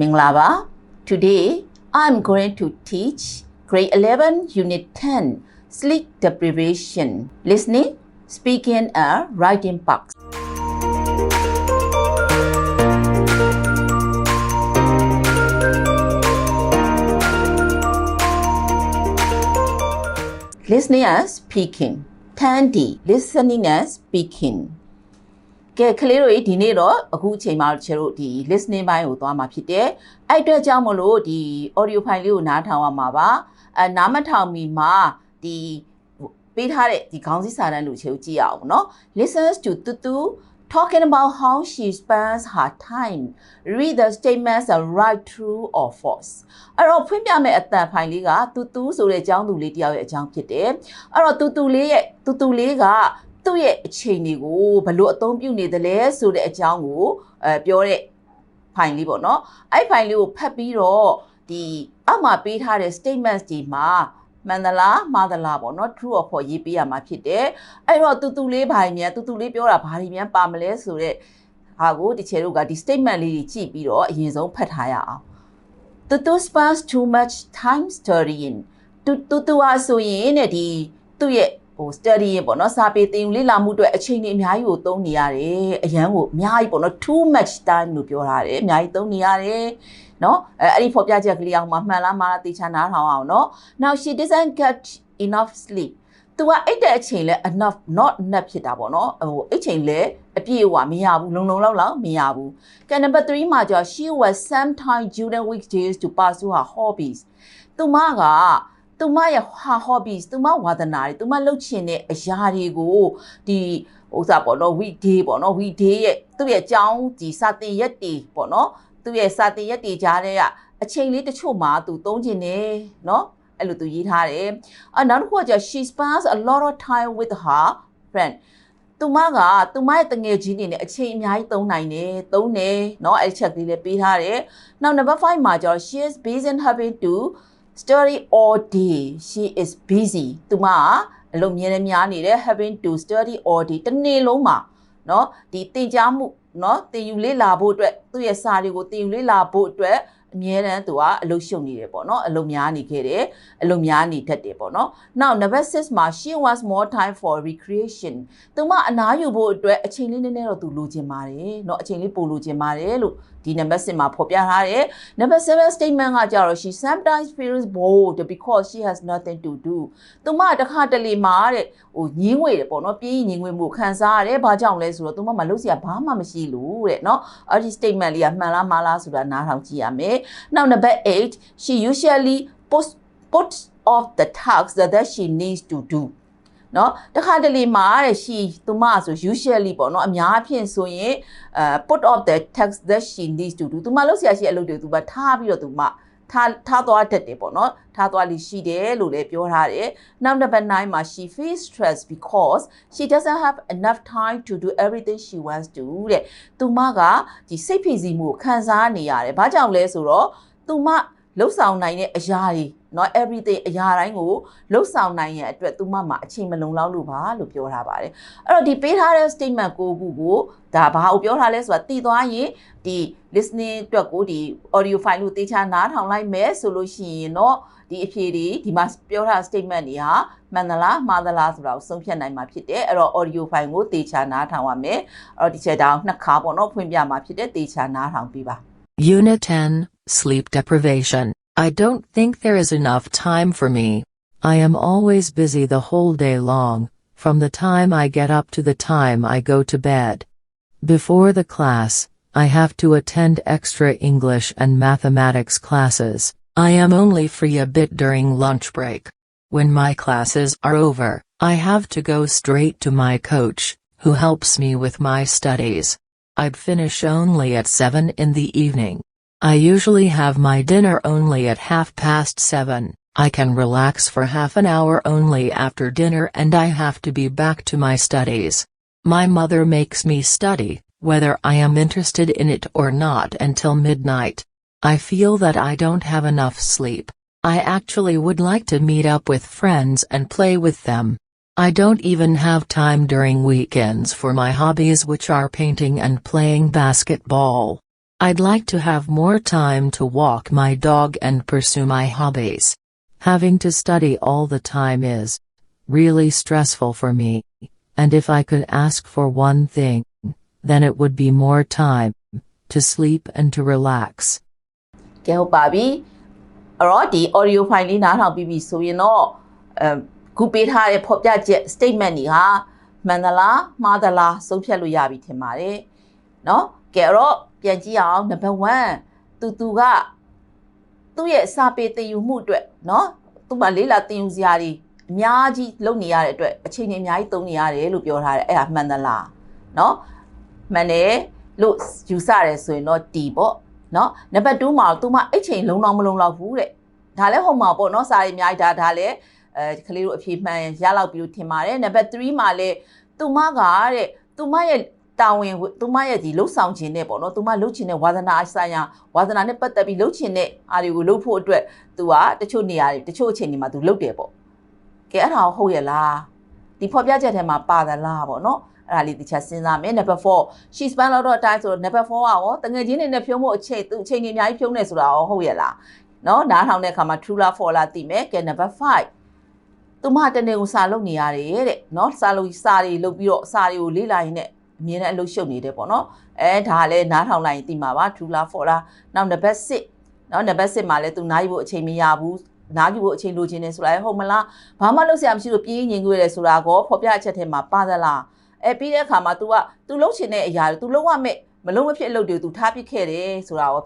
မင်္ဂလာပါ Today I'm going to teach grade 11 unit 10 sleep deprivation listening speaking and writing parts listening and speaking 10D listening and speaking ကဲကလေးတို့ဒီနေ့တော့အခုအချိန်မှာကျတို့ဒီ listening ဘိုင်းကိုသွားမှာဖြစ်တယ်အဲ့အတွက်ကြောင့်မလို့ဒီ audio file လေးကိုနားထောင်ရမှာပါအဲနားမထောင်မီမှာဒီပေးထားတဲ့ဒီခေါင်းစည်းစာတန်းလူချေကိုကြည့်ရအောင်เนาะ listens to tutu talking about how she spends her time read the statements and write true or false အဲ့တော့ဖွင့်ပြမယ့်အတန်ဖိုင်လေးကတူတူဆိုတဲ့အကြောင်းသူလေးတယောက်ရဲ့အကြောင်းဖြစ်တယ်အဲ့တော့တူတူလေးရဲ့တူတူလေးက သူ့ရဲ့အချိန်တွေကိုဘယ်လိုအသုံးပြုနေသလဲဆိုတဲ့အကြောင်းကိုအဲပြောတဲ့ဖိုင်လေးပေါ့နော်အဲ့ဖိုင်လေးကိုဖတ်ပြီးတော့ဒီအောက်မှာပေးထားတဲ့ statements ဒီမှာမှန်သလားမှားသလားပေါ့နော် true or false ရေးပေးရမှာဖြစ်တယ်အဲ့တော့တူတူလေးဘာမြန်တူတူလေးပြောတာဘာတွေမြန်ပါမလဲဆိုတဲ့ဟာကိုဒီချေတို့ကဒီ statement လေးကြီးကြည့်ပြီးတော့အရင်ဆုံးဖတ်ထားရအောင် Tutu spends too much time studying တူတူတူအားဆိုရင်တဲ့ဒီသူ့ရဲ့ ဟို studying ပေါ့နော်စာပေသင်ယူလေ့လာမှုအတွက်အချိန်ကြီးအများကြီးကိုသုံးနေရတယ်အရန်ကိုအများကြီးပေါ့နော် too much time လို့ပြောထားတယ်အများကြီးသုံးနေရတယ်နော်အဲအဲ့ဒီဖော်ပြချက်ကလေးအောင်မှမှန်လားမှားလားသိချာနားထောင်အောင်နော် now she doesn't get enough sleep သူကအိတ်တဲ့အချိန်လဲ enough not enough ဖြစ်တာပေါ့နော်ဟိုအိတ်ချိန်လဲအပြည့်အဝမရဘူးလုံလုံလောက်လောက်မရဘူးကဲ number 3မှာကျတော့ she was sometime during weekdays to pursue her hobbies သူမက သူမရဲ့ her hobbies သူမဝါသနာတွေသူမလုပ်ချင်တဲ့အရာတွေကိုဒီဥစားပေါ့နော် weekday ပေါ့နော် weekday ရဲ့သူ့ရဲ့အကြောင်းဒီစာတင်ရက်တွေပေါ့နော်သူ့ရဲ့စာတင်ရက်တွေကြားထဲကအချိန်လေးတချို့မှာသူသုံးချင်တယ်နော်အဲ့လိုသူရေးထားတယ်အနောက်တစ်ခုကကျ she spends a lot of time with her friend သူမကသူမရဲ့တငယ်ချင်းတွေနဲ့အချိန်အများကြီးသုံးနိုင်တယ်သုံးတယ်เนาะအဲ့ဒီချက်ကလေးလည်းပေးထားတယ်နောက် number 5မှာကျတော့ she is busy and having to study all day she is busy သူမကအလုပ်မြဲတယ်များနေတယ် having to study all day တစ်နေ့လုံးမှာเนาะဒီသင်ကြားမှုเนาะသင်ယူလေ့လာဖို့အတွက်သူ့ရဲ့စာတွေကိုသင်ယူလေ့လာဖို့အတွက် အမြဲတမ်းသူကအလုပ်ရှုပ်နေတယ်ပေါ့နော်အလုပ်များနေခဲ့တယ်အလုပ်များနေတတ်တယ်ပေါ့နော် now number 6မှာ she wants more time for recreation သူမအနားယူဖို့အတွက်အချိန်လေးနည်းနည်းတော့သူလိုချင်ပါတယ်เนาะအချိန်လေးပိုလိုချင်ပါတယ်လို့ဒီ number 6မှာဖော်ပြထားတယ် number 7 statement ကကြတော့ she sometimes feels bored because she has nothing to do သူမတခါတလေမှာတဲ့ဟိုညင်းငွေတယ်ပေါ့နော်ပြင်းညင်းငွေမှုခံစားရတယ်ဘာကြောင့်လဲဆိုတော့သူမမလုပ်စရာဘာမှမရှိလို့တဲ့เนาะအဲ့ဒီ statement လေးကမှန်လားမှားလားဆိုတာနားထောင်ကြည့်ရမယ် Now number eight, she usually post, puts off the tasks that she needs to do. နော်တခါတလေမှာတဲ့ she သူမဆို usually ပေါ့နော်အများအဖြစ်ဆိုရင်အဲ put off the tasks that she needs to do သူမလုပ်ဆရာရှိအလုပ်တွေသူမထားပြီးတော့သူမ ထားထားသွားတတ်တယ်ပေါ့နော်ထားသွားလိရှိတယ်လို့လည်းပြောထားတယ်နောက် number 9မှာ she feels stressed because she doesn't have enough time to do everything she wants to တဲ့သူမကဒီစိတ်ဖိစီးမှုကိုခံစားနေရတယ်ဘာကြောင့်လဲဆိုတော့သူမလှုပ်ဆောင်နိုင်တဲ့အရာတွေ เนาะ everything အရာတိုင်းကိုလှုပ်ဆောင်နိုင်ရန်အတွက်သူမမှာအချိန်မလုံလောက်လို့ပါလို့ပြောထားပါတယ်အဲ့တော့ဒီပေးထားတဲ့ statement ကိုခုကိုဒါဘာကိုပြောထားလဲဆိုတာတည်သွားရင်ဒီ listening အတွက်ကိုဒီ audio file ကိုတေချာနားထောင်လိုက်မယ်ဆိုလို့ရှိရင်တော့ဒီအဖြေတွေဒီမှာပြောထား statement တွေဟာမှန်သလားမှားသလားဆိုတာကိုဆုံးဖြတ်နိုင်မှာဖြစ်တယ်အဲ့တော့ audio file ကိုတေချာနားထောင်ရမယ်အဲ့တော့ဒီချက်တောင်နှစ်ခါပေါ့နော်ဖွင့်ပြမှာဖြစ်တယ်တေချာနားထောင်ပြီးပါ Unit 10 Sleep Deprivation. I don't think there is enough time for me. I am always busy the whole day long, from the time I get up to the time I go to bed. Before the class, I have to attend extra English and mathematics classes. I am only free a bit during lunch break. When my classes are over, I have to go straight to my coach, who helps me with my studies. I'd finish only at 7 in the evening. I usually have my dinner only at half past 7. I can relax for half an hour only after dinner and I have to be back to my studies. My mother makes me study, whether I am interested in it or not until midnight. I feel that I don't have enough sleep. I actually would like to meet up with friends and play with them. I don't even have time during weekends for my hobbies which are painting and playing basketball. I'd like to have more time to walk my dog and pursue my hobbies. Having to study all the time is really stressful for me. And if I could ask for one thing, then it would be more time to sleep and to relax. ကဲဟုတ်ပါပြီအဲ့တော့ဒီ audio file လေးနားထောင်ပြီးပြီဆိုရင်တော့အဲခုပေးထားတဲ့ဖော်ပြချက် statement တွေဟာမှန်သလားမှားသလားဆုံးဖြတ်လို့ရပြီထင်ပါတယ်เนาะ ကဲအဲ့တော့ပြန်ကြည့်အောင် number 1တူတူကသူ့ရဲ့စာပေသင်ယူမှုအတွက်เนาะသူ့မှာလေးလာသင်ယူစရာတွေအများကြီးလုပ်နေရတဲ့အတွက်အချိန်ကြီးအများကြီးသုံးနေရတယ်လို့ပြောထားတယ်အဲ့ဒါမှန်သလားเนาะမှန်တယ်လို့ယူဆတယ်ဆိုရင်တော့တီပေါ့နော်နံပါတ်2မှာသူမအဲ့ချိန်လုံးတော့မလုံးတော့ဘူးတဲ့ဒါလည်းဟုတ်မှာပေါ့နော်စာရီအများကြီးဒါဒါလည်းအဲကလေးတို့အဖြေမှန်ရလောက်ပြီးလို့ထင်ပါတယ်နံပါတ်3မှာလည်းသူမကတဲ့သူမရဲ့ တာဝန်သူမရဲ့ဒီလှုပ်ဆောင်ခြင်းနဲ့ပေါ့နော်သူမလှုပ်ခြင်းနဲ့ဝါသနာဆိုင်ရာဝါသနာနဲ့ပတ်သက်ပြီးလှုပ်ခြင်းနဲ့အားတွေကိုလှုပ်ဖို့အတွက်သူကတချို့နေရာတွေတချို့အချိန်တွေမှာသူလှုပ်တယ်ပေါ့ကဲအဲ့ဒါဟုတ်ရဲ့လားဒီဖော်ပြချက်ထဲမှာပါသလားပေါ့နော်အဲ့ဒါလေးတစ်ချက်စဉ်းစားမယ် number 4 she spent a lot of time ဆိုတော့ number 4ကရောတငယ်ချင်းတွေနဲ့ဖြုံးဖို့အချိန်သူအချိန်ကြီးအများကြီးဖြုံးနေဆိုတာရောဟုတ်ရဲ့လားနော်နားထောင်တဲ့အခါမှာ true လား false လားသိမယ်ကဲ number 5သူမတနေ့ကိုစာလုပ်နေရတယ်တဲ့နော်စာလုပ်စာတွေလုပ်ပြီးတော့စာတွေကိုလေ့လာရင်းနဲ့ အမြင်နဲ့အလုပ်ရှုပ်နေတယ်ပေါ့နော်အဲဒါလည်းနားထောင်လိုက်ရင်သိမှာပါ true လား false လားနောက် number 6နော် number 6မှာလည်းသူနားယူဖို့အချိန်မရဘူးနားယူဖို့အချိန်လိုချင်တယ်ဆိုတာလည်းဟုတ်မလားဘာမှလုပ်စရာမရှိလို့ပြေးငြိမ်ကြရတယ်ဆိုတာကောဖော်ပြအချက်ထဲမှာပါသလားအဲပြီးတဲ့အခါမှာ तू က तू လှုပ်ချင်တဲ့အရာတွေ तू လှုပ်ရမယ်မလှုပ်မဖြစ်အလုပ်တွေ तू ထားပစ်ခဲ့တယ်ဆိုတာရော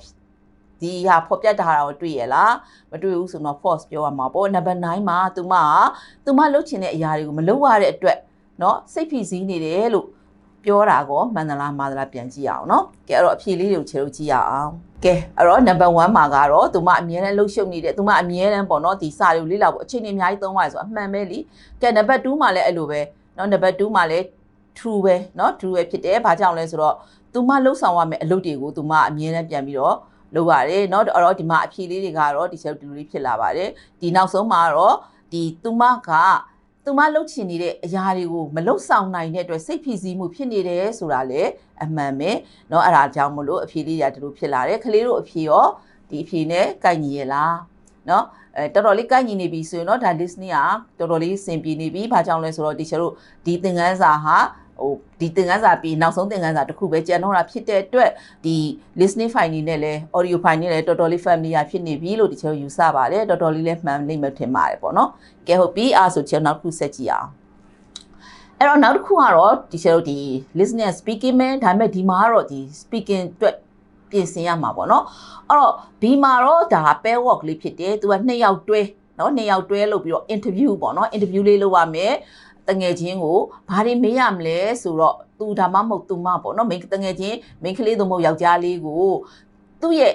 ဒီဟာဖော်ပြထားတာကိုတွေ့ရလားမတွေ့ဘူးဆိုတော့ false ပြောရမှာပေါ့ number 9မှာ तू မက तू မလှုပ်ချင်တဲ့အရာတွေကိုမလှုပ်ရတဲ့အတွက်เนาะစိတ်ဖိစီးနေတယ်လို့ ပြောတာကောမှန်သလားမှားသလားပြန်ကြည့်ရအောင်เนาะကဲအဲ့တော့အဖြေလေးတွေကိုခြေလို့ကြည့်ရအောင်ကဲအဲ့တော့ number 1မှာကတော့သူမအမြဲတမ်းလှုပ်ရှုပ်နေတယ်သူမအမြဲတမ်းပေါ့နော်ဒီစာတွေကိုလေ့လာဖို့အချိန်ကြီးအများကြီးသုံးပါတယ်ဆိုအမှန်ပဲလीကဲ number 2မှာလည်းအဲ့လိုပဲเนาะ number 2မှာလည်း true ပဲเนาะ true ပဲဖြစ်တယ်ဘာကြောင့်လဲဆိုတော့သူမလှုပ်ဆောင်ရမယ့်အလုပ်တွေကိုသူမအမြဲတမ်းပြန်ပြီးတော့လုပ်ရတယ်เนาะအဲ့တော့ဒီမှာအဖြေလေးတွေကတော့ဒီချက်ဒီလိုလေးဖြစ်လာပါတယ်ဒီနောက်ဆုံးမှာတော့ဒီသူမက သူမလှုပ်ချင်နေတဲ့အရာတွေကိုမလှုပ်ဆောင်နိုင်တဲ့အတွက်စိတ်ဖိစီးမှုဖြစ်နေတယ်ဆိုတာလေအမှန်ပဲเนาะအဲ့ဒါကြောင့်မလို့အဖြေလေးတွေကဒီလိုဖြစ်လာတယ်ကလေးတို့အဖြေရောဒီအဖြေနဲ့ကိုက်ညီရလားเนาะအဲတော်တော်လေးကိုက်ညီနေပြီဆိုရင်တော့ဒါ listening ကတော်တော်လေးစင်ပြေနေပြီ။ဘာကြောင့်လဲဆိုတော့ဒီချက်တို့ဒီသင်ခန်းစာဟာ ဟိုဒီသင်ခန်းစာပြီးနောက်ဆုံးသင်ခန်းစာတစ်ခုပဲကျန်တော့တာဖြစ်တဲ့အတွက်ဒီ listening file နေနဲ့လဲ audio file နေလဲတော်တော်လေး familiar ဖြစ်နေပြီလို့ဒီချက်ယူဆပါတယ်တော်တော်လေးလဲမှန်လိမ့်မယ်ထင်ပါတယ်ပေါ့နော်။ကဲဟုတ်ပြီအားဆိုချက်နောက်တစ်ခုဆက်ကြည့်အောင်။အဲ့တော့နောက်တစ်ခုကတော့ဒီချက်တို့ဒီ listening speaking ပဲဒါပေမဲ့ဒီမှာကတော့ဒီ speaking အတွက်ပြင်ဆင်ရမှာပေါ့နော်အဲ့တော့ဒီမှာတော့ဒါ pair work လေးဖြစ်တယ်သူကနှစ်ယောက်တွဲနော်နှစ်ယောက်တွဲလုပ်ပြီးတော့ interview ပေါ့နော် interview လေးလုပ်ရမယ် တငယ်ချင်းကိုဘာတွေမေးရမလဲဆိုတော့သူဒါမှမဟုတ်သူမပေါ့နော်မိန်းတငယ်ချင်းမိန်းကလေးသို့မဟုတ်ယောက်ျားလေးကိုသူ့ရဲ့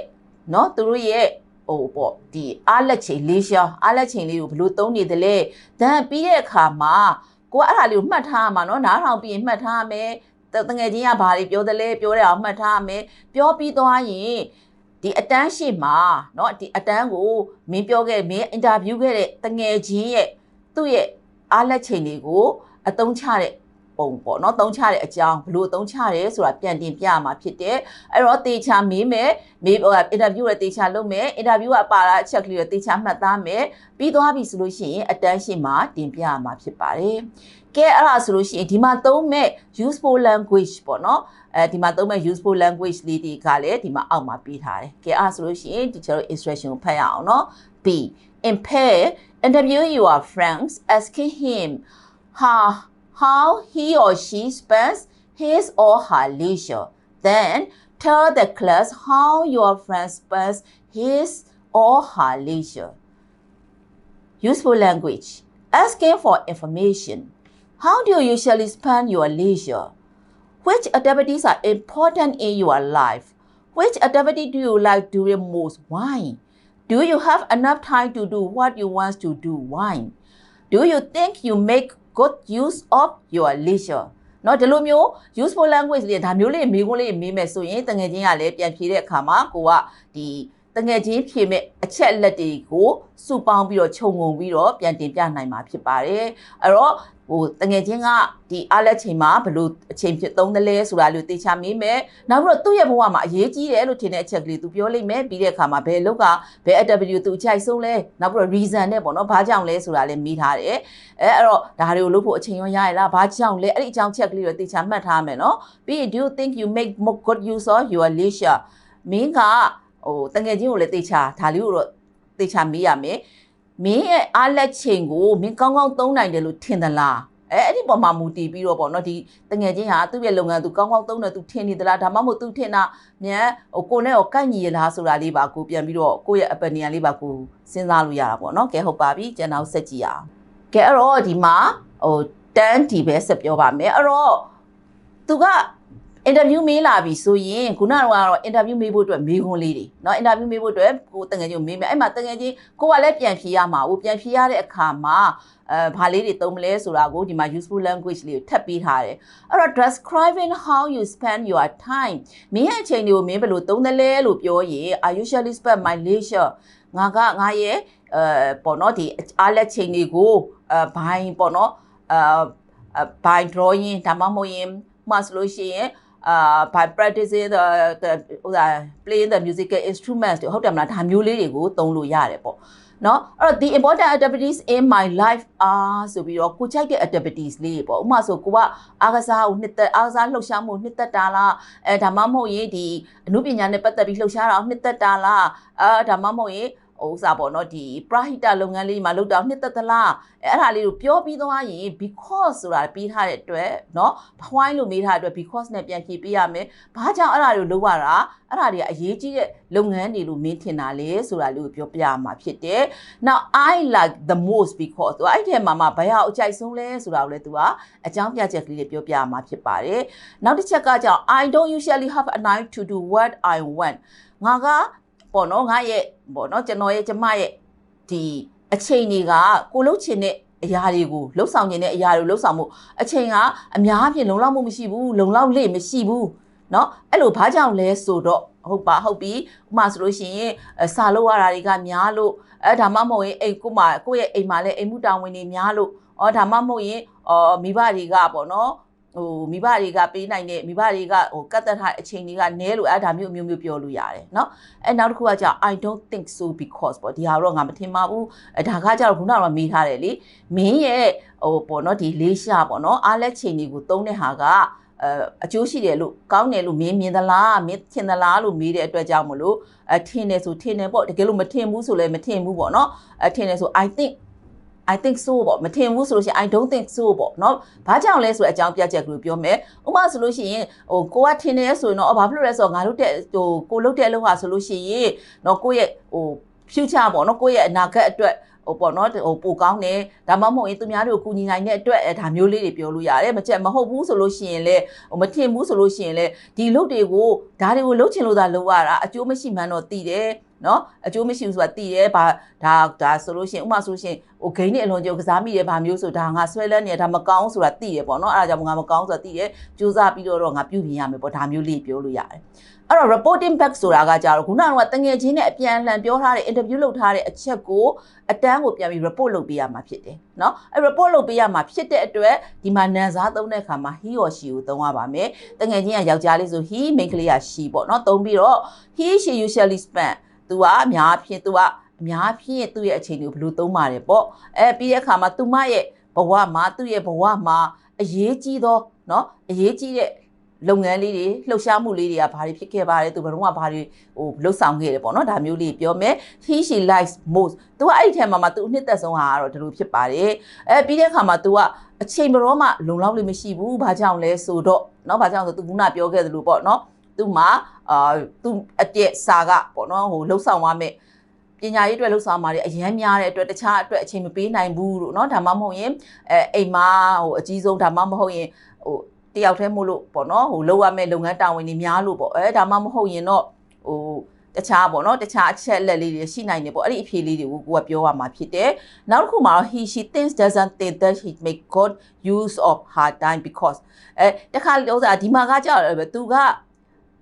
နော်သူတို့ရဲ့ဟိုပေါ့ဒီအားလက်ချိန်လေးရှောင်းအားလက်ချိန်လေးကိုဘလို့သုံးနေတယ်လဲတန်းပြီးတဲ့အခါမှာကိုကအဲ့ဒါလေးကိုမှတ်ထားရမှာနော်နားထောင်ပြီးရင်မှတ်ထားရမယ်တငယ်ချင်းကဘာတွေပြောတယ်လဲပြောတဲ့အောင်မှတ်ထားရမယ်ပြောပြီးသွားရင်ဒီအတန်းရှိမှာเนาะဒီအတန်းကိုမင်းပြောခဲ့မင်းအင်တာဗျူးခဲ့တဲ့တငယ်ချင်းရဲ့သူ့ရဲ့ အားလက်ချိန်တွေကိုအသုံးချတဲ့ပုံပေါ့เนาะသုံးချတဲ့အကြောင်းဘလို့သုံးချတယ်ဆိုတာပြန်တင်ပြမှာဖြစ်တယ်အဲ့တော့တေချာမေးမယ်မေးဟိုအင်တာဗျူးရတေချာလုပ်မယ်အင်တာဗျူးကပါတာအချက်ကလေးရတေချာမှတ်သားမယ်ပြီးသွားပြီဆိုလို့ရှိရင်အတန်းရှိမှာတင်ပြမှာဖြစ်ပါတယ်ကဲအဲ့ဒါဆိုလို့ရှိရင်ဒီမှာသုံးမဲ့ useful language ပေါ့နော်အဲဒီမှာသုံးမဲ့ useful language လေးတွေကလည်းဒီမှာအောက်မှာပေးထားတယ်ကဲအဲ့ဒါဆိုလို့ရှိရင်ဒီကျွန်တော် instruction ကိုဖတ်ရအောင်နော် B in pair interview your friends asking him how how he or she spends his or her leisure then tell the class how your friend spends his or her leisure useful language asking for information how do you usually spend your leisure? Which activities are important in your life? Which activity do you like doing most? Why? Do you have enough time to do what you want to do? Why? Do you think you make good use of your leisure? နော်ဒီလိုမျိုး useful language လေးဒါမျိုးလေးမိကုန်းလေးမိမယ်ဆိုရင်တငယ်ချင်းကလည်းပြန်ဖြေတဲ့အခါမှာကိုကဒီ တငယ်ချင်းဖြေမဲ့အချက်လက်တွေကိုစုပေါင်းပြီးတော့ခြုံငုံပြီးတော့ပြန်တင်ပြနိုင်မှာဖြစ်ပါတယ်အဲ့တော့ဟိုတငယ်ချင်းကဒီအားလက်ချိန်မှာဘယ်လိုအချိန်ဖြစ်သုံးသလဲဆိုတာလို့သိချမေးမယ်နောက်ပြီးတော့သူ့ရဲ့ဘဝမှာအရေးကြီးတယ်လို့ထင်တဲ့အချက်ကလေးသူပြောလိမ့်မယ်ပြီးတဲ့အခါမှာဘယ်လောက်ကဘယ် attribute သူအချိုက်ဆုံးလဲနောက်ပြီးတော့ reason နဲ့ပေါ့နော်ဘာကြောင့်လဲဆိုတာလည်းမိထားတယ်အဲအဲ့တော့ဒါတွေကိုလုပ်ဖို့အချိန်ရောရရလားဘာကြောင့်လဲအဲ့ဒီအကြောင်းချက်ကလေးတွေသိချမှတ်ထားမယ်နော်ပြီးရင် do you think you make more good use of your leisure မင်းက ဟိုတငယ်ချင်းကိုလည်းသိချဒါလေးကိုတော့သိချမေးရမယ်မင်းရဲ့အားလက်ချိန်ကိုမင်းကောင်းကောင်းသုံးနိုင်တယ်လို့ထင်သလားအဲအဲ့ဒီပေါ်မှာမူတည်ပြီးတော့ပေါ့နော်ဒီတငယ်ချင်းဟာသူ့ရဲ့လုပ်ငန်းသူကောင်းကောင်းသုံးတယ်သူထင်နေသလားဒါမှမဟုတ်သူထင်တာမြန်ဟိုကိုနဲ့ရောကိုက်ညီရလားဆိုတာလေးပါကိုပြန်ပြီးတော့ကိုယ့်ရဲ့ opinion လေးပါကိုစဉ်းစားလို့ရတာပေါ့နော်ကဲဟုတ်ပါပြီကျွန်တော်ဆက်ကြည့်အောင်ကဲအဲ့တော့ဒီမှာဟိုတန်းဒီပဲဆက်ပြောပါမယ်အဲ့တော့သူက အင်တာဗျူးမေးလာပြီဆိုရင်ခုနကတော့အင်တာဗျူးမေးဖို့အတွက်မေးခွန်းလေးတွေเนาะအင်တာဗျူးမေးဖို့အတွက်ကိုတငယ်ချင်းကိုမေးမယ်အဲ့မှာတငယ်ချင်းကိုကလည်းပြန်ဖြေရမှာဟိုပြန်ဖြေရတဲ့အခါမှာအဲဘာလေးတွေသုံးမလဲဆိုတာကိုဒီမှာ useful language လေးကိုထပ်ပေးထားတယ်အဲ့တော့ describing how you spend your time မင်းရဲ့အချိန်တွေကိုမင်းဘယ်လိုသုံးသလဲလို့ပြောရင် I usually spend my leisure ငါကငါရဲ့အဲပေါ့နော်ဒီအားလက်ချိန်တွေကိုအဲဘိုင်းပေါ့နော်အဲဘိုင်း drawing ဒါမှမဟုတ်ရင်မှဆိုလို့ရှိရင် uh by practicing the the ဟိုဒါ playing the musical instruments တွေဟုတ်တယ်မလားဒါမျိုးလေးတွေကိုသုံးလို့ရတယ်ပေါ့เนาะအဲ့တော့ the important activities in my life are ဆိုပြီးတော့ကိုကြိုက်တဲ့ activities လေးတွေပေါ့ဥပမာဆိုကိုကအားကစားကိုနှစ်သက်အားကစားလှုပ်ရှားမှုနှစ်သက်တာလားအဲဒါမှမဟုတ်ရင်ဒီအမှုပညာနဲ့ပတ်သက်ပြီးလှုပ်ရှားတာနှစ်သက်တာလားအဲဒါမှမဟုတ်ရင် ဟိုဥစားပေါ့နော်ဒီပရဟိတလုပ်ငန်းလေးမှာလုပ်တာနှစ်သက်သလားအဲအဲ့ဒါလေးကိုပြောပြီးသွားရင် because ဆိုတာပြီးထားတဲ့အတွက်เนาะ why လို့မေးထားတဲ့အတွက် because နဲ့ပြန်ဖြေပေးရမယ်။ဘာကြောင့်အဲ့ဒါတွေကိုလုပ်ရတာအဲ့ဒါတွေကအရေးကြီးတဲ့လုပ်ငန်းတွေလို့မင်းထင်တာလေဆိုတာလေးကိုပြောပြရမှာဖြစ်တယ်။ Now I like the most because သူအဲ့ဒီထဲမှာမှဘယ်ဟာအကြိုက်ဆုံးလဲဆိုတာကိုလည်းသူကအကြောင်းပြချက်ကလေးတွေပြောပြရမှာဖြစ်ပါတယ်။နောက်တစ်ချက်ကကြောင့် I don't usually have a night to do what I want ငါက ပေါ့နော်ငါရဲ့ပေါ့နော်ကျွန်တော်ရဲ့ကျမရဲ့ဒီအချိန်တွေကကိုလုတ်ချင်တဲ့အရာတွေကိုလှုပ်ဆောင်ခြင်းတဲ့အရာတွေလှုပ်ဆောင်မှုအချိန်ကအများအပြည့်လုံလောက်မှုမရှိဘူးလုံလောက်လေမရှိဘူးเนาะအဲ့လိုဘာကြောင့်လဲဆိုတော့ဟုတ်ပါဟုတ်ပြီဥပမာဆိုလို့ရှိရင်စာလုပ်ရတာတွေကများလို့အဲဒါမှမဟုတ်ရင်အိမ်ကိုမှကိုယ့်ရဲ့အိမ်မှာလည်းအိမ်မှုတာဝန်တွေများလို့ဩဒါမှမဟုတ်ရင်အော်မိဘတွေကပေါ့နော် ဟိုမိဘတွေကပေးနိုင်တဲ့မိဘတွေကဟိုကတ်သက်ထားအချိန်တွေကနဲလို့အဲ့ဒါမျိုးအမျိုးမျိုးပြောလို့ရတယ်เนาะအဲနောက်တစ်ခုကကြာ I don't think so because ပေါ့ဒီဟာတော့ငါမထင်ပါဘူးအဲဒါကကြာတော့ခုနကတော့မေးထားတယ်လေမင်းရဲ့ဟိုပေါ့နော်ဒီလေးရှာပေါ့နော်အားလက်ချိန်တွေကိုသုံးတဲ့ဟာကအဲအကျိုးရှိတယ်လို့ကောင်းတယ်လို့မင်းမြင်သလားမင်းထင်သလားလို့မေးတဲ့အတွက်ကြောင့်မလို့အထင်တယ်ဆိုထင်တယ်ပေါ့တကယ်လို့မထင်ဘူးဆိုလည်းမထင်ဘူးပေါ့နော်အထင်တယ်ဆို I think I think so ပေါ့မထင်ဘူးဆိုလို့ရှိရင် I don't think so ပေါ့เนาะဘာကြောင့်လဲဆိုတဲ့အကြောင်းပြချက်ကလေးပြောမယ်ဥပမာဆိုလို့ရှိရင်ဟိုကိုကထင်တယ်ဆိုရင်တော့ဘာဖြစ်လို့လဲဆိုတော့ငါတို့တဲ့ဟိုကိုလုတ်တဲ့အလုပ်ဟာဆိုလို့ရှိရင်เนาะကိုယ့်ရဲ့ဟို future ပေါ့เนาะကိုယ့်ရဲ့အနာဂတ်အတွက်ဟိုပေါ့နော်ဟိုပိုကောင်းတယ်ဒါမှမဟုတ်ရင်သူများတွေကိုကူညီနိုင်တဲ့အတွက်ဒါမျိုးလေးတွေပြောလို့ရတယ်မချက်မဟုတ်ဘူးဆိုလို့ရှိရင်လေဟိုမထင်ဘူးဆိုလို့ရှိရင်လေဒီလုပ်တွေကိုဒါတွေကိုလုပ်ချင်လို့သာလုပ်ရတာအကျိုးမရှိမှန်းတော့သိတယ် နော်အကျိုးမရှိဘူးဆိုတာသိရဲဘာဒါဒါဆိုလို့ရှိရင်ဥမာဆိုလို့ရှိရင်ဟိုဂိမ်းနဲ့အလွန်ကြုံကစားမိတယ်ဘာမျိုးဆိုဒါငါဆွဲလန်းနေဒါမကောင်းဆိုတာသိရပေါ့နော်အဲ့ဒါကြောင့်ငါမကောင်းဆိုတာသိရစူးစမ်းပြီးတော့ငါပြုပြင်ရမယ်ပေါ့ဒါမျိုးလေးပြောလို့ရတယ်အဲ့တော့ reporting back ဆိုတာကကြတော့ခုနကတငယ်ချင်းနဲ့အပြန်အလှန်ပြောထားတဲ့ interview လုပ်ထားတဲ့အချက်ကိုအတန်းကိုပြန်ပြီး report လုပ်ပေးရမှာဖြစ်တယ်เนาะအဲ့ report လုပ်ပေးရမှာဖြစ်တဲ့အတွက်ဒီမှာနန်စားသုံးတဲ့အခါမှာ he or she ကိုသုံးရပါမယ်တငယ်ချင်းကယောက်ျားလေးဆို he မိန်းကလေးက she ပေါ့เนาะသုံးပြီးတော့ he she usually spend သူကအများဖြင့်သူကအများဖြင့်သူ့ရဲ့အချိန်ကိုဘယ်လိုသုံးပါတယ်ပေါ့အဲပြီးတဲ့အခါမှာသူမရဲ့ဘဝမှာသူ့ရဲ့ဘဝမှာအရေးကြီးသောเนาะအရေးကြီးတဲ့လုပ်ငန်းလေးတွေလှုပ်ရှားမှုလေးတွေကဘာတွေဖြစ်ခဲ့ပါတယ်သူဘယ်တော့မှဘာတွေဟိုလှုပ်ဆောင်ခဲ့တယ်ပေါ့နော်ဒါမျိုးလေးပြောမယ် he she likes most သူကအဲ့ဒီထဲမှာမှသူအနှစ်သက်ဆုံးဟာကတော့ဒီလိုဖြစ်ပါတယ်အဲပြီးတဲ့အခါမှာသူကအချိန်ဘရောမှလုံလောက်လို့မရှိဘူးဘာကြောင့်လဲဆိုတော့เนาะဘာကြောင့်ဆိုသူကပြောခဲ့သလိုပေါ့เนาะ သူ့မှာအာသူ့အပြက်စာကပေါ့နော်ဟိုလှုပ်ဆောင်ရမယ်ပညာရေးအတွက်လှုပ်ဆောင်မှာတွေအရန်များတဲ့အတွက်တခြားအတွက်အချိန်မပေးနိုင်ဘူးလို့เนาะဒါမှမဟုတ်ရင်အဲအိမ်မှာဟိုအကြီးဆုံးဒါမှမဟုတ်ရင်ဟိုတယောက်တည်းမို့လို့ပေါ့နော်ဟိုလောက်ရမယ့်လုပ်ငန်းတာဝန်တွေများလို့ပေါ့အဲဒါမှမဟုတ်ရင်တော့ဟိုတခြားပေါ့နော်တခြားအချက်အလက်လေးတွေရှိနိုင်တယ်ပေါ့အဲ့ဒီအဖြေလေးတွေကိုကိုကပြောရမှာဖြစ်တယ်နောက်တစ်ခုမှာတော့ he she thinks doesn't think that he make good use of her time because အဲတခါလို့ဆိုတာဒီမှာကကြောက်တယ်ပဲသူက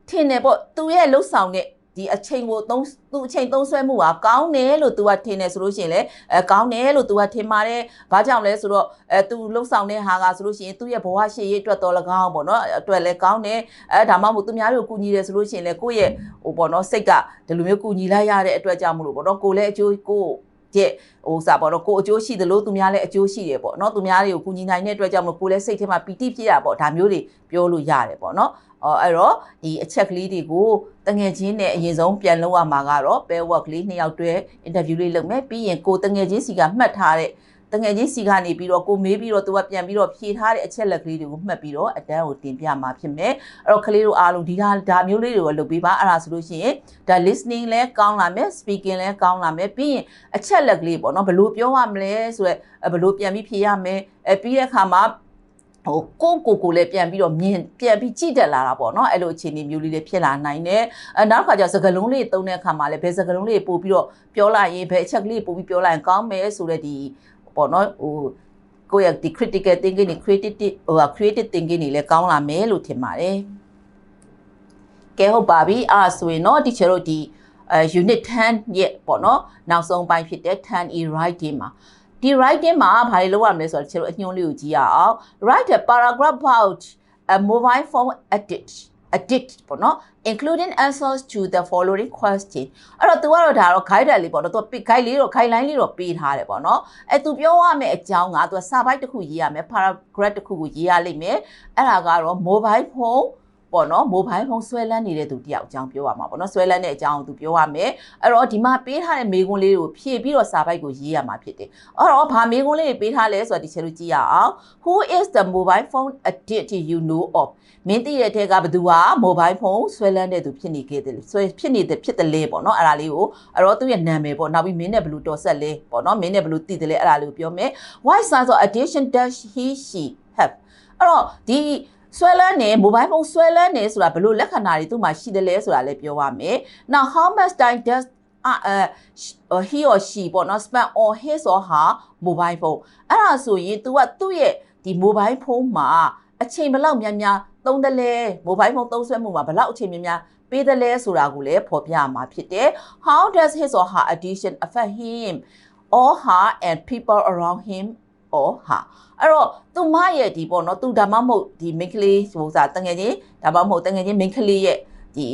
ထင်တယ်ပေါ့သူရဲ့လှုပ်ဆောင်တဲ့ဒီ ဒီအချိန်ကိုသုံးသူအချိန်သုံးဆွဲမှုကကောင်းတယ်လို့ तू ကထင်တယ်ဆိုလို့ရှိရင်လည်းအဲကောင်းတယ်လို့ तू ကထင်ပါတယ်။ဘာကြောင့်လဲဆိုတော့အဲ तू လှုပ်ဆောင်တဲ့ဟာကဆိုလို့ရှိရင်သူ့ရဲ့ဘဝရှေ့ရေးအတွက်တော်၎င်းပေါ့နော်အတွက်လည်းကောင်းတယ်။အဲဒါမှမဟုတ်သူများတွေကိုကူညီတယ်ဆိုလို့ရှိရင်လည်းကိုယ့်ရဲ့ဟိုပေါ့နော်စိတ်ကဒီလိုမျိုးကူညီလိုက်ရတဲ့အတွက်ကြောင့်မလို့ပေါ့နော်ကိုယ်လည်းအကျိုးကိုယ်တဲ့ဟိုစားပေါ့နော်ကိုအကျိုးရှိသလိုသူများလည်းအကျိုးရှိတယ်ပေါ့နော်သူများတွေကိုကူညီနိုင်တဲ့အတွက်ကြောင့်မလို့ကိုယ်လည်းစိတ်ထဲမှာပီတိဖြစ်ရပေါ့ဒါမျိုးတွေပြောလို့ရတယ်ပေါ့နော် အော်အဲ့တော့ဒီအချက်ကလေးတွေကိုတငယ်ချင်းနဲ့အရင်ဆုံးပြန်လုပ်ရမှာကတော့ pair work လေးနှစ်ယောက်တွဲ interview လေးလုပ်မယ်ပြီးရင်ကိုတငယ်ချင်းစီကမှတ်ထားတဲ့တငယ်ချင်းစီကနေပြီးတော့ကိုမေးပြီးတော့သူကပြန်ပြီးတော့ဖြေထားတဲ့အချက်လက်ကလေးတွေကိုမှတ်ပြီးတော့အတန်းကိုတင်ပြမှာဖြစ်မယ်အဲ့တော့ကလေးတို့အားလုံးဒီဟာဒါမျိုးလေးတွေကိုလုပ်ပေးပါအဲ့ဒါဆိုလို့ရှိရင်ဒါ listening လဲကောင်းလာမယ် speaking လဲကောင်းလာမယ်ပြီးရင်အချက်လက်ကလေးပေါ့နော်ဘယ်လိုပြောရမလဲဆိုတော့ဘယ်လိုပြန်ပြီးဖြေရမယ်အဲပြီးတဲ့အခါမှာ ဟိုကိုကိုကိုလည်းပြန်ပြီးတော့မြင်ပြန်ပြီးကြည့်တက်လာတာပေါ့နော်အဲ့လိုအခြေအနေမျိုးလေးတွေဖြစ်လာနိုင်တယ်အဲနောက်ခါကျစကလုံးလေးသုံးတဲ့အခါမှာလည်းဘယ်စကလုံးလေးပို့ပြီးတော့ပြောလိုက်ရင်ဘယ်အချက်ကလေးပို့ပြီးပြောလိုက်ရင်ကောင်းမယ်ဆိုတဲ့ဒီပေါ့နော်ဟိုကိုယ့်ရဲ့ဒီ critical thinking တွေ creative ဟို creative thinking တွေလည်းကောင်းလာမယ်လို့ထင်ပါတယ်ကဲဟုတ်ပါပြီအာဆိုရင်တော့ဒီချေတို့ဒီအဲ unit 10ရဲ့ပေါ့နော်နောက်ဆုံးပိုင်းဖြစ်တဲ့10 e writing မှာ ဒီ writing မှာဘာတွေလုပ်ရမလဲဆိုတော့ကျွန်တော်အညွှန်းလေးကိုကြည့်ရအောင် write a paragraph about a mobile phone addict addict ပေါ့နော် including answers to the following question အဲ့တော့ तू ကတော့ဒါတော့ guide လေးပေါ့နော် तू guide လေးတော့ guideline လေးတော့ပေးထားတယ်ပေါ့နော်အဲ तू ပြောရမယ့်အကြောင်းက तू စာပိုက်တစ်ခုရေးရမယ် paragraph တစ်ခုကိုရေးရလိမ့်မယ်အဲ့ဒါကတော့ mobile phone ပေါ့နော်မိုဘိုင်းဖုန်းဆွဲလန်းနေတဲ့သူတယောက်အကြောင်းပြောရမှာပေါ့နော်ဆွဲလန်းတဲ့အကြောင်းကိုသူပြောရမယ်အဲ့တော့ဒီမှာပေးထားတဲ့မေးခွန်းလေးကိုဖြည့်ပြီးတော့စာပိုက်ကိုရေးရမှာဖြစ်တယ်အဲ့တော့ဘာမေးခွန်းလေးတွေပေးထားလဲဆိုတာဒီချက်လို့ကြည့်ရအောင် Who is the mobile phone addict you know of မင်းသိတဲ့အထက်ကဘယ်သူဟာမိုဘိုင်းဖုန်းဆွဲလန်းတဲ့သူဖြစ်နေခဲ့တယ်ဆွဲဖြစ်နေတဲ့ဖြစ်တယ်လေပေါ့နော်အဲ့ဒါလေးကိုအဲ့တော့သူ့ရဲ့နာမည်ပေါ့နောက်ပြီးမင်းနဲ့ဘယ်လိုတော်ဆက်လဲပေါ့နော်မင်းနဲ့ဘယ်လိုသိတယ်လဲအဲ့ဒါလေးကိုပြောမယ် Why signs of addiction does he she have အဲ့တော့ဒီ ဆွဲလန်းနေ mobile phone ဆွဲလန်းနေဆိုတာဘယ်လိုလက္ခဏာတွေသူ့မှာရှိတယ်လဲဆိုတာလည်းပြောပါမယ်။ Now how much time does uh, uh he or she ပေါ့နော် spend on his or her mobile phone အဲ့ဒါဆိုရင် तू ကသူ့ရဲ့ဒီ mobile phone မှာအချိန်ဘယ်လောက်များများသုံးတယ်လဲ mobile phone သုံးစွဲမှုမှာဘယ်လောက်အချိန်များများပေးတယ်လဲဆိုတာကိုလည်းဖော်ပြမှာဖြစ်တယ် How does his or her addiction affect him or her and people around him or her အဲ့တော့သူမရဲ့ဒီပေါ့နော်သူဒါမှမဟုတ်ဒီ main ကလေးဟိုစားတငယ်ချင်းဒါမှမဟုတ်တငယ်ချင်း main ကလေးရဲ့ဒီ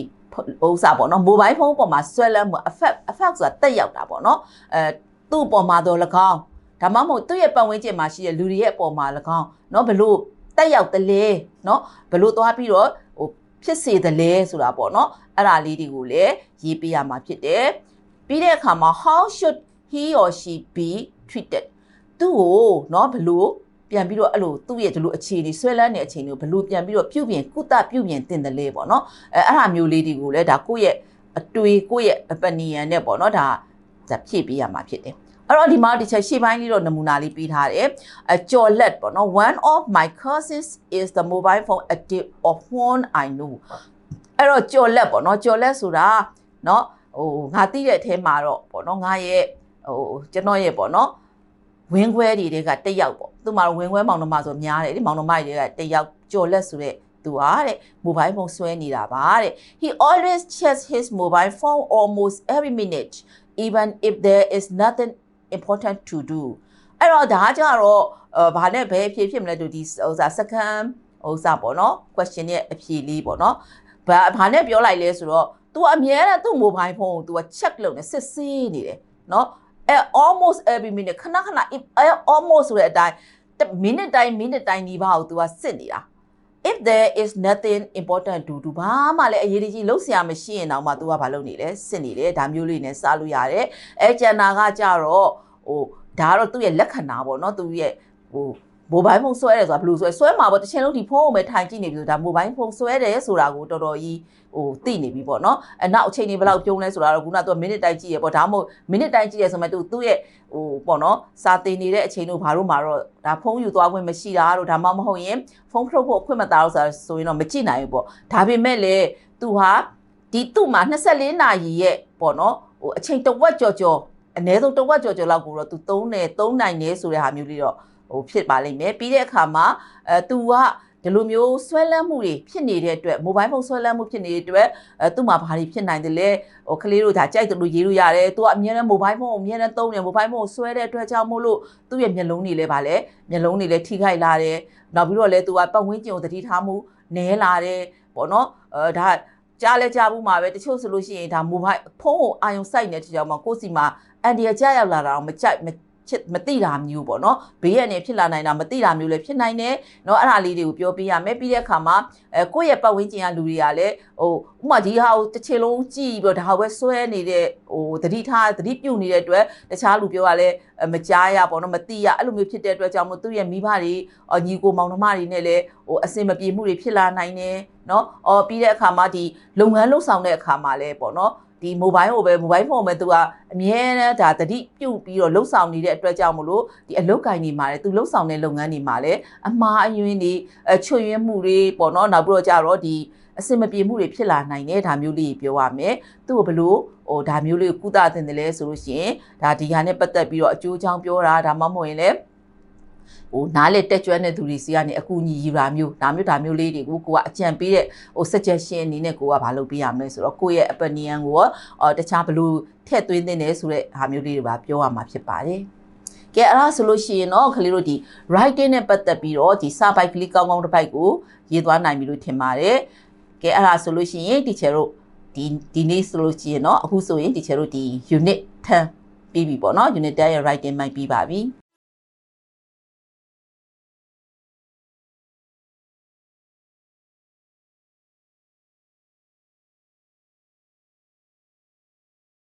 ဥစားပေါ့နော် mobile phone ပေါ်မှာဆွဲလန်းမှု effect effect ဆိုတာတက်ရောက်တာပေါ့နော်အဲသူ့ပေါ်မှာတော့၎င်းဒါမှမဟုတ်သူ့ရဲ့ပတ်ဝန်းကျင်မှာရှိတဲ့လူတွေရဲ့အပေါ်မှာ၎င်းเนาะဘလို့တက်ရောက်တယ်လဲเนาะဘလို့သွားပြီးတော့ဟိုဖြစ်စေတယ်လဲဆိုတာပေါ့เนาะအဲ့ဒါလေးတွေကိုလည်းရေးပေးရမှာဖြစ်တယ်ပြီးတဲ့အခါမှာ how should he or she be treated သူ့ကိုเนาะဘလို့ပြန်ပြီးတော့အဲ့လိုသူ့ရဲ့ဒီလိုအခြေအနေဆွဲလန်းတဲ့အခြေအနေကိုဘလို့ပြန်ပြီးတော့ပြုပြင်ကုသပြုပြင်တင်တယ်လေပေါ့နော်အဲအဲ့ဒါမျိုးလေးတွေကိုလည်းဒါကိုယ့်ရဲ့အတွေ့ကိုယ့်ရဲ့ opinion နဲ့ပေါ့နော်ဒါဒါဖြည့်ပေးရမှာဖြစ်တယ်အဲ့တော့ဒီမှာဒီချက်ရှေ့ပိုင်းလေးတော့နမူနာလေးပေးထားတယ်အကျော်လက်ပေါ့နော် one of my cousins is the mobile phone addict of one i know အဲ့တော့ကျော်လက်ပေါ့နော်ကျော်လက်ဆိုတာเนาะဟိုငါသိတဲ့အထဲမှာတော့ပေါ့နော်ငါရဲ့ဟိုကျွန်တော်ရဲ့ပေါ့နော် ဝင်းခွဲတွေတွေကတက်ရောက်ပေါ့သူမှတော့ဝင်းခွဲမောင်နှမဆိုများတယ်ဒီမောင်နှမတွေကတက်ရောက်ကြော်လက်ဆိုတဲ့သူဟာတဲ့ mobile phone ဆွဲနေတာပါတဲ့ he always checks his mobile phone almost every minute even if there is nothing important to do အဲ့တော့ဒါကြတော့ဘာနဲ့ဘယ်အဖြေဖြစ်မလဲတို့ဒီဟိုစား second ဟိုစားပေါ့နော် question ရဲ့အဖြေလေးပေါ့နော်ဘာဘာနဲ့ပြောလိုက်လဲဆိုတော့ तू အမြဲတမ်းသူ့ mobile phone ကို तू က check လုပ်နေစစ်ဆေးနေတယ်နော် အဲ almost every minute ခဏခဏအဲ almost ဆိုတဲ့အတိုင်း minute တိုင်း minute တိုင်းဒီဘာကို तू ကစစ်နေတာ if there is nothing important to do ဘာမှလည်းအရေးကြီးလုံးဆရာမရှိရင်တော့မှ तू ကဘာလုပ်နေလဲစစ်နေတယ်ဒါမျိုးလေးနဲ့စားလို့ရတယ်အဲကျန်တာကကြတော့ဟိုဒါကတော့သူ့ရဲ့လက္ခဏာပေါ့နော်သူ့ရဲ့ဟို မိုဘိုင်းဖုန်းဆွဲတယ်ဆိုတာဘယ်လိုဆွဲဆွဲမှာပေါ့တစ်ချိန်လုံးဒီဖုန်းကိုပဲထိုင်ကြည့်နေပြီဆိုဒါမိုဘိုင်းဖုန်းဆွဲတယ်ဆိုတာကိုတော်တော်ကြီးဟိုသိနေပြီပေါ့နော်အဲနောက်အချိန်ကြီးဘယ်လောက်ပြုံးလဲဆိုတာတော့ခုနကသူကမိနစ်တိုင်းကြည့်ရပေါ့ဒါမှမဟုတ်မိနစ်တိုင်းကြည့်ရဆိုမှသူသူ့ရဲ့ဟိုပေါ့နော်စာတင်နေတဲ့အချိန်တို့ဘာလို့မှာတော့ဒါဖုန်းယူသွားခွင့်မရှိတာတို့ဒါမှမဟုတ်ရင်ဖုန်းထုတ်ဖို့အခွင့်မသားလို့ဆိုတာဆိုရင်တော့မကြည့်နိုင်ဘူးပေါ့ဒါပေမဲ့လေသူဟာဒီသူ့မှာ24နာရီရဲ့ပေါ့နော်ဟိုအချိန်တဝက်ကြော်ကြော်အနည်းဆုံးတဝက်ကြော်ကြော်လောက်ကိုတော့သူသုံးတယ်သုံးနိုင်တယ်ဆိုတဲ့ဟာမျိုးလေးတော့ ဟိုဖြစ်ပါလိမ့်မယ်ပြီးတဲ့အခါမှာအဲ तू ကဒီလိုမျိုးဆွဲလန်းမှုတွေဖြစ်နေတဲ့အတွက် mobile phone ဆွဲလန်းမှုဖြစ်နေတဲ့အတွက်အဲသူ့မှာဘာတွေဖြစ်နိုင်တယ်လဲဟိုကလေးတို့ဒါကြိုက်တယ်လို့ရေးလို့ရတယ်သူကအမြဲတမ်း mobile phone ကိုအမြဲတမ်းသုံးတယ် mobile phone ကိုဆွဲတဲ့အတွက်ကြောင့်မို့လို့သူ့ရဲ့မျက်လုံးတွေလည်းဗာလဲမျက်လုံးတွေလည်းထိခိုက်လာတယ်နောက်ပြီးတော့လည်းသူကပတ်ဝန်းကျင်ကိုတတိထားမှုနဲလာတယ်ပေါ့နော်အဲဒါကြားလဲကြားဘူးမှာပဲတချို့ဆိုလို့ရှိရင်ဒါ mobile ဖုန်းကိုအာရုံစိုက်နေတဲ့ကြောင်မှကိုယ့်စီမှာအန်ဒီရကြရောက်လာတာတော့မကြိုက်မ ချစ်မသိတာမျိုးပေါ့နော်ဘေးရနေဖြစ်လာနိုင်တာမသိတာမျိုးလည်းဖြစ်နိုင်တယ်เนาะအဲ့ဒါလေးတွေကိုပြောပြရမယ်ပြီးတဲ့အခါမှာအဲကိုယ့်ရဲ့ပတ်ဝန်းကျင်ကလူတွေကလည်းဟိုဥပမာဒီဟာကိုတစ်ချိန်လုံးကြည့်ပြီးတော့ဒါပဲဆွဲနေတဲ့ဟိုသတိထားသတိပြုတ်နေတဲ့အတွက်တခြားလူပြောရလဲမကြားရပေါ့နော်မသိရအဲ့လိုမျိုးဖြစ်တဲ့အတွက်ကြောင့်မို့သူ့ရဲ့မိဘတွေညီကိုမောင်နှမတွေနဲ့လည်းဟိုအစင်မပြေမှုတွေဖြစ်လာနိုင်တယ်เนาะအော်ပြီးတဲ့အခါမှာဒီလုပ်ငန်းလုပ်ဆောင်တဲ့အခါမှာလည်းပေါ့နော် ဒီ mobile ကိုပဲ mobile phone ကိုပဲသူကအမြဲတမ်းဒါတတိပြုတ်ပြီးတော့လှုပ်ဆောင်နေတဲ့အတွက်ကြောင့်မလို့ဒီအလုတ်ကင်နေမှာလေသူလှုပ်ဆောင်တဲ့လုပ်ငန်းတွေမှာလည်းအမှားအယွင်းတွေအချွတ်ယွင်းမှုတွေပေါ့နော်နောက်ပြီးတော့ကြတော့ဒီအစင်မပြေမှုတွေဖြစ်လာနိုင်တယ်ဒါမျိုးလေးပြောရမယ်သူ့ကိုဘလို့ဟိုဒါမျိုးလေးကိုကုသတင်တယ်လဲဆိုလို့ရှိရင်ဒါဒီဟာနဲ့ပတ်သက်ပြီးတော့အကျိုးအကြောင်းပြောတာဒါမှမဟုတ်ရင်လည်း ဟိုနားလေတက်ကျွမ်းတဲ့သူတွေစီကနေအကူအညီယူတာမျိုးဒါမျိုးဒါမျိုးလေးတွေကိုကိုကအကြံပေးတဲ့ဟို suggestion အနေနဲ့ကိုကဘာလုပ်ပေးရမလဲဆိုတော့ကိုယ့်ရဲ့ opinion ကိုရောတခြားဘလို့ထည့်သွင်းသင့်တယ်ဆိုတဲ့ဟာမျိုးလေးတွေပါပြောရမှာဖြစ်ပါတယ်ကဲအဲ့ဒါဆိုလို့ရှိရင်တော့ခလေးတို့ဒီ writing နဲ့ပတ်သက်ပြီးတော့ဒီစာပိုက်ကလေးကောင်းကောင်းတစ်ပိုက်ကိုရေးသွားနိုင်ပြီလို့ထင်ပါတယ်ကဲအဲ့ဒါဆိုလို့ရှိရင် teacher တို့ဒီဒီနေ့ဆိုလို့ရှိရင်တော့အခုဆိုရင် teacher တို့ဒီ unit 10ပြီးပြီပေါ့နော် unit 10ရဲ့ writing မိုက်ပြီးပါပြီ